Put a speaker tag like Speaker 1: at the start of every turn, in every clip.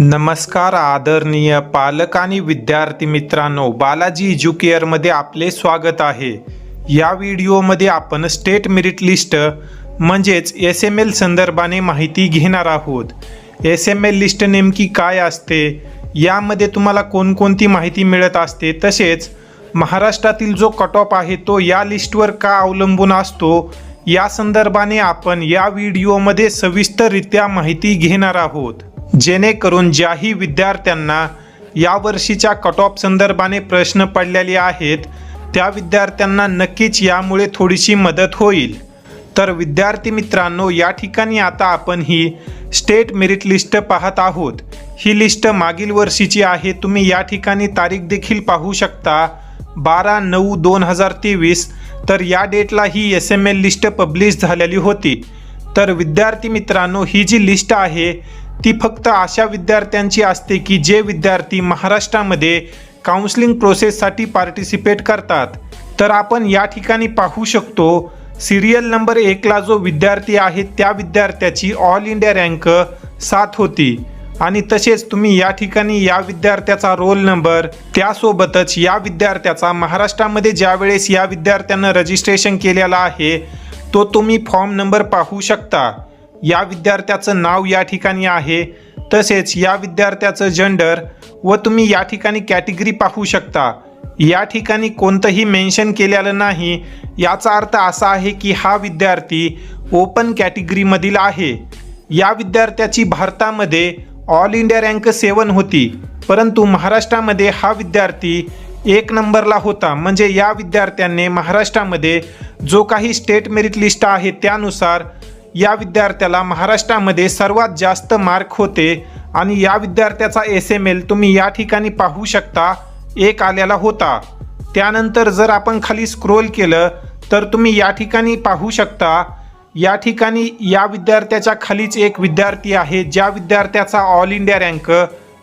Speaker 1: नमस्कार आदरणीय पालक आणि विद्यार्थी मित्रांनो बालाजी एज्युकेअरमध्ये आपले स्वागत आहे. या व्हिडिओमध्ये आपण स्टेट मेरिट लिस्ट म्हणजेच एस एम एल संदर्भाने माहिती घेणार आहोत. एस एम एल लिस्ट नेमकी काय असते? यामध्ये तुम्हाला कोणकोणती माहिती मिळत असते? तसेच महाराष्ट्रातील जो कट ऑफ आहे तो या लिस्टवर का अवलंबून असतो? या संदर्भाने आपण या व्हिडिओमध्ये सविस्तररित्या माहिती घेणार आहोत. जेणेकरून ज्याही विद्यार्थ्यांना या वर्षीच्या कट ऑफ संदर्भाने प्रश्न पडलेले आहेत त्या विद्यार्थ्यांना नक्कीच यामुळे थोडीशी मदत होईल. तर विद्यार्थी मित्रांनो या ठिकाणी आता आपण ही स्टेट मेरिट लिस्ट पाहत आहोत. ही लिस्ट मागील वर्षीची आहे. तुम्ही या ठिकाणी तारीख देखील पाहू शकता बारा नऊ दोन हजार तेवीस. तर या डेटला ही S M L list publish झालेली होती. तर विद्यार्थी मित्रांनो ही जी लिस्ट आहे ती फक्त अशा विद्यार्थ्यांची असते की जे विद्यार्थी महाराष्ट्रामध्ये काउन्सिलिंग प्रोसेससाठी पार्टिसिपेट करतात. तर आपण या ठिकाणी पाहू शकतो सिरियल नंबर एकला जो विद्यार्थी आहे त्या विद्यार्थ्याची ऑल इंडिया रँक सात होती. आणि तसेच तुम्ही या ठिकाणी या विद्यार्थ्याचा रोल नंबर त्यासोबतच या विद्यार्थ्याचा महाराष्ट्रामध्ये ज्यावेळेस या विद्यार्थ्यानं रजिस्ट्रेशन केलेला आहे तो तुम्ही फॉर्म नंबर पाहू शकता. या विद्यार्थ्याचं नाव या ठिकाणी आहे. तसेच या विद्यार्थ्याचं जेंडर व तुम्ही या ठिकाणी कॅटेगरी पाहू शकता. या ठिकाणी कोणतंही मेन्शन केलेलं नाही. याचा अर्थ असा आहे की हा विद्यार्थी ओपन कॅटेगरीमधील आहे. या विद्यार्थ्याची भारतामध्ये ऑल इंडिया रँक सेवन होती. परंतु महाराष्ट्रामध्ये हा विद्यार्थी एक नंबरला होता. म्हणजे या विद्यार्थ्याने महाराष्ट्रामध्ये जो काही स्टेट मेरिट लिस्ट आहे त्यानुसार या विद्यार्थ्याला महाराष्ट्रामध्ये सर्वात जास्त मार्क होते आणि या विद्यार्थ्याचा एस एम एल तुम्ही या ठिकाणी पाहू शकता. एक आलेला होता. त्यानंतर जर आपण खाली स्क्रोल केलं तर तुम्ही या ठिकाणी पाहू शकता. या ठिकाणी या विद्यार्थ्याच्या खालीच एक विद्यार्थी आहे ज्या विद्यार्थ्याचा ऑल इंडिया रँक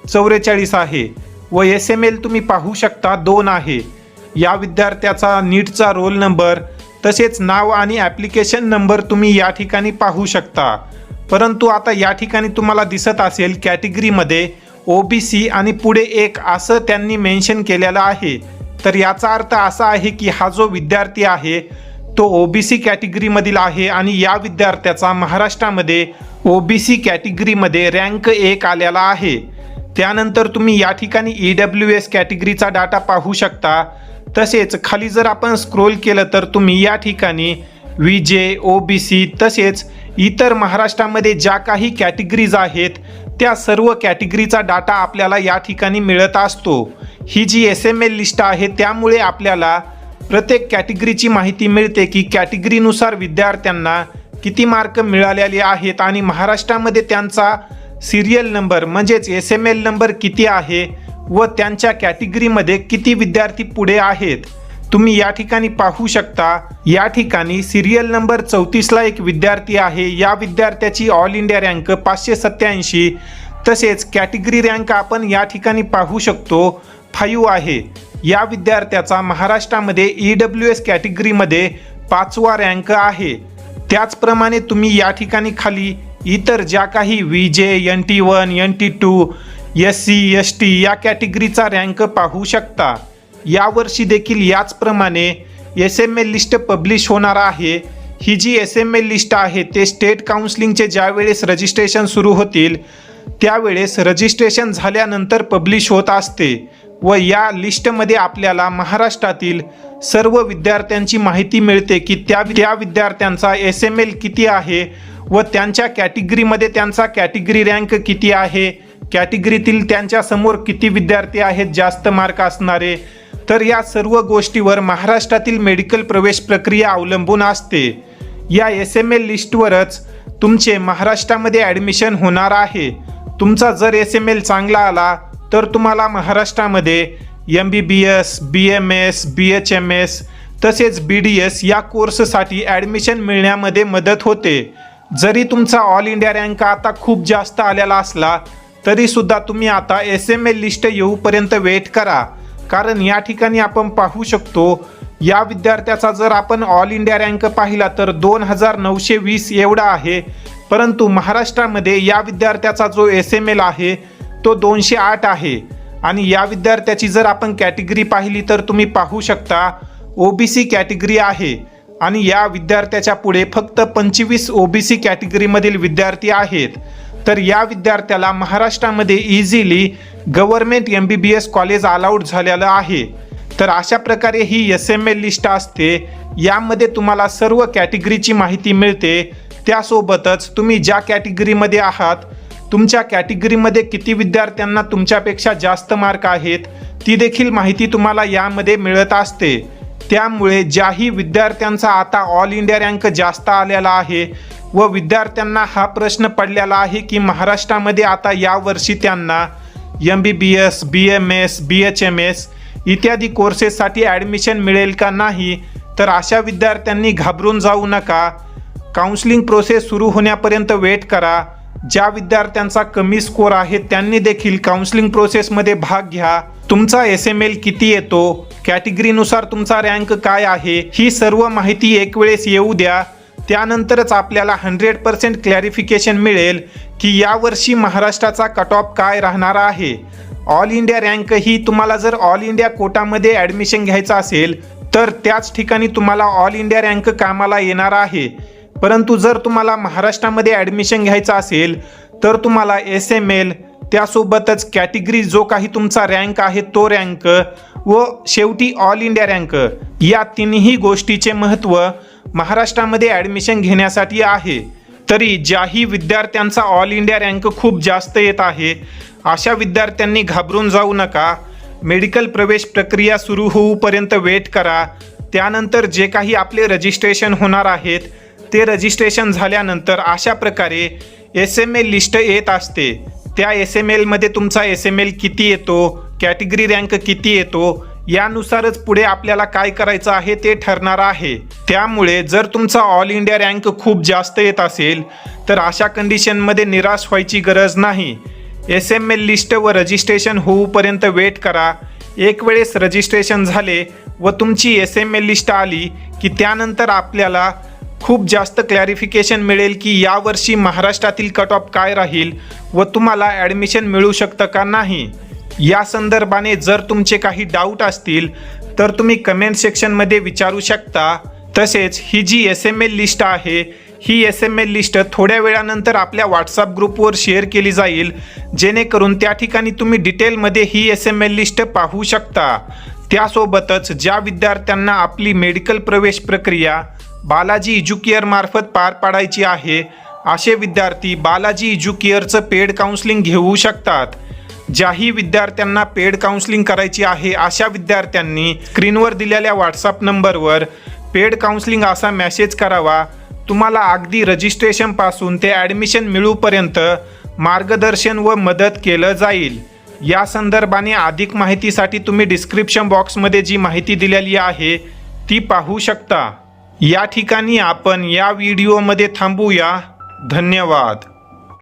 Speaker 1: चौवेचाळीस आहे. व एस एम एल तुम्ही पाहू शकता दोन आहे. या विद्यार्थ्याचा नीटचा रोल नंबर तसेच नाव आणि ॲप्लिकेशन नंबर तुम्ही या ठिकाणी पाहू शकता. परंतु आता या ठिकाणी तुम्हाला दिसत असेल कॅटेगरीमध्ये ओ बी सी आणि पुढे एक असं त्यांनी मेन्शन केलेलं आहे. तर याचा अर्थ असा आहे की हा जो विद्यार्थी आहे तो ओ बी सी कॅटेगरीमधील आहे आणि या विद्यार्थ्याचा महाराष्ट्रामध्ये ओ बी सी कॅटेगरीमध्ये रँक एक आलेला आहे. त्यानंतर तुम्ही या ठिकाणी ई डब्ल्यू एस कॅटेगरीचा डाटा पाहू शकता. तसेच खाली जर आपण स्क्रोल केलं तर तुम्ही या ठिकाणी विजे ओ बी सी तसेच इतर महाराष्ट्रामध्ये ज्या काही कॅटेगरीज आहेत त्या सर्व कॅटेगरीचा डाटा आपल्याला या ठिकाणी मिळत असतो. ही जी एस एम एल लिस्ट आहे त्यामुळे आपल्याला प्रत्येक कॅटेगरीची माहिती मिळते की कॅटेगरीनुसार विद्यार्थ्यांना किती मार्क मिळालेले आहेत आणि महाराष्ट्रामध्ये त्यांचा सिरियल नंबर म्हणजेच एस एम एल नंबर किती आहे व त्यांच्या कॅटेगरीमध्ये किती विद्यार्थी पुढे आहेत? तुम्ही या ठिकाणी पाहू शकता या ठिकाणी सिरियल नंबर चौतीसला एक विद्यार्थी आहे. या विद्यार्थ्याची ऑल इंडिया रँक पाचशे सत्याऐंशी तसेच कॅटेगरी रँक आपण या ठिकाणी पाहू शकतो फाईव्ह आहे. या विद्यार्थ्याचा महाराष्ट्रामध्ये ई डब्ल्यू एस कॅटेगरीमध्ये पाचवा रँक आहे. त्याचप्रमाणे तुम्ही या ठिकाणी खाली इतर ज्या काही V J N T one N T two S C S T या कॅटेगरीचा रँक पाहू शकता. यावर्षी देखील याचप्रमाणे S M L list publish होणार आहे. ही जी एस एम एल लिस्ट आहे ते स्टेट काउन्सिलिंगचे ज्यावेळेस रजिस्ट्रेशन सुरू होतील त्यावेळेस रजिस्ट्रेशन झाल्यानंतर पब्लिश होत असते व या लिस्टमध्ये आपल्याला महाराष्ट्रातील सर्व विद्यार्थ्यांची माहिती मिळते की त्या त्या विद्यार्थ्यांचा एस एम एल किती आहे व त्यांच्या कॅटेगरीमध्ये त्यांचा कॅटेगरी रँक किती आहे. कॅटेगरीतील त्यांच्यासमोर किती विद्यार्थी आहेत जास्त मार्क असणारे तर या सर्व गोष्टीवर महाराष्ट्रातील मेडिकल प्रवेश प्रक्रिया अवलंबून असते. या एस एम एल लिस्टवरच तुमचे महाराष्ट्रामध्ये ॲडमिशन होणार आहे. तुमचा जर एस एम एल चांगला आला तर तुम्हाला महाराष्ट्रामध्ये M B B S B M S B H M S तसेच बी डी एस या कोर्ससाठी ॲडमिशन मिळण्यामध्ये मदत होते. जरी तुमचा ऑल इंडिया रँक आता खूप जास्त आलेला असला तरीसुद्धा तुम्ही आता एस एम एल लिस्ट येऊपर्यंत वेट करा. कारण या ठिकाणी आपण पाहू शकतो या विद्यार्थ्याचा जर आपण ऑल इंडिया रँक पाहिला तर दोन हजार नऊशे वीस एवढा आहे. परंतु महाराष्ट्रामध्ये या विद्यार्थ्याचा जो एस एम एल आहे तो दोनशे आठ आहे. आणि या विद्यार्थ्याची जर आपण कॅटेगरी पाहिली तर तुम्ही पाहू शकता ओ बी सी कॅटेगरी आहे. आणि या विद्यार्थ्याच्या पुढे फक्त पंचवीस ओ बी सी कॅटेगरीमधील विद्यार्थी आहेत. तर या विद्यार्थ्याला महाराष्ट्रामध्ये easily government M B B S college allowed झालेलं आहे. तर अशा प्रकारे ही एस एम एल लिस्ट असते. यामध्ये तुम्हाला सर्व कॅटेगरीची माहिती मिळते. त्यासोबतच तुम्ही ज्या कॅटेगरीमध्ये आहात तुमच्या कॅटेगरीमध्ये किती विद्यार्थ्यांना तुमच्यापेक्षा जास्त मार्क आहेत ती देखील माहिती तुम्हाला यामध्ये मिळत असते. त्यामुळे ज्याही विद्यार्थ्यांचा आता ऑल इंडिया रँक जास्त आलेला आहे व विद्यार्थ्यांना हा प्रश्न पडलेला आहे की महाराष्ट्रामध्ये आता यावर्षी त्यांना M B B S B M S B H M S इत्यादी कोर्सेससाठी ॲडमिशन मिळेल का नाही? तर अशा विद्यार्थ्यांनी घाबरून जाऊ नका. काउन्सिलिंग प्रोसेस सुरू होण्यापर्यंत वेट करा. ज्या विद्यार्थ्यांचा कमी स्कोर आहे त्यांनी देखील काउन्सिलिंग प्रोसेसमध्ये भाग घ्या. तुमचा एस एम एल किती येतो? कॅटेगरीनुसार तुमचा रँक काय आहे? ही सर्व माहिती एक वेळेस येऊ द्या. त्यानंतरच आपल्याला हंड्रेड पर्सेंट क्लॅरिफिकेशन मिळेल की यावर्षी महाराष्ट्राचा कट ऑफ काय राहणार आहे. ऑल इंडिया रँक ही तुम्हाला जर ऑल इंडिया कोटामध्ये ॲडमिशन घ्यायचं असेल तर त्याच ठिकाणी तुम्हाला ऑल इंडिया रँक कामाला येणार आहे. परंतु जर तुम्हाला महाराष्ट्रामध्ये ॲडमिशन घ्यायचं असेल तर तुम्हाला एस एम एल त्यासोबतच कॅटेगरी जो काही तुमचा रँक आहे तो रँक व शेवटी ऑल इंडिया रँक या तिन्ही गोष्टीचे महत्त्व महाराष्ट्रामध्ये ॲडमिशन घेण्यासाठी आहे. तरी ज्याही विद्यार्थ्यांचा ऑल इंडिया रँक खूप जास्त येत आहे अशा विद्यार्थ्यांनी घाबरून जाऊ नका. मेडिकल प्रवेश प्रक्रिया सुरू होऊपर्यंत वेट करा. त्यानंतर जे काही आपले रजिस्ट्रेशन होणार आहेत ते रजिस्ट्रेशन झाल्यानंतर अशा प्रकारे एस एम एल लिस्ट येत असते. त्या एस एम एलमध्ये तुमचा एस एम एल किती येतो कॅटेगरी रँक किती येतो यानुसारच पुढे आपल्याला काय करायचं आहे ते ठरणार आहे. त्यामुळे जर तुमचा ऑल इंडिया रँक खूप जास्त येत असेल तर अशा कंडिशनमध्ये निराश व्हायची गरज नाही. एस एम एल लिस्ट व रजिस्ट्रेशन होऊपर्यंत वेट करा. एक वेळेस रजिस्ट्रेशन झाले व तुमची एस एम एल लिस्ट आली की त्यानंतर आपल्याला खूप जास्त क्लॅरिफिकेशन मिळेल की यावर्षी महाराष्ट्रातील कट ऑफ काय राहील व तुम्हाला ॲडमिशन मिळू शकतं का नाही. या संदर्भाने जर तुमचे काही डाऊट असतील तर तुम्ही कमेंट सेक्शनमध्ये विचारू शकता. तसेच ही जी एस एम एल लिस्ट आहे ही एस एम एल लिस्ट थोड्या वेळानंतर आपल्या व्हॉट्सअप ग्रुपवर शेअर केली जाईल. जेणेकरून त्या ठिकाणी तुम्ही डिटेलमध्ये ही एस एम एल लिस्ट पाहू शकता. त्यासोबतच ज्या विद्यार्थ्यांना आपली मेडिकल प्रवेश प्रक्रिया बालाजी इज्युकेअरमार्फत पार पाडायची आहे असे विद्यार्थी बालाजी इज्युकेअरचं पेड काउन्सिलिंग घेऊ शकतात. ज्याही विद्यार्थ्यांना पेड काउन्सिलिंग करायची आहे अशा विद्यार्थ्यांनी स्क्रीनवर दिलेल्या व्हॉट्सअप नंबरवर पेड काउन्सिलिंग असा मेसेज करावा. तुम्हाला अगदी रजिस्ट्रेशनपासून ते ॲडमिशन मिळूपर्यंत मार्गदर्शन व मदत केलं जाईल. या संदर्भाने अधिक माहितीसाठी तुम्ही डिस्क्रिप्शन बॉक्समध्ये जी माहिती दिलेली आहे ती पाहू शकता. या ठिकाणी आपण या व्हिडिओमध्ये थांबूया. धन्यवाद.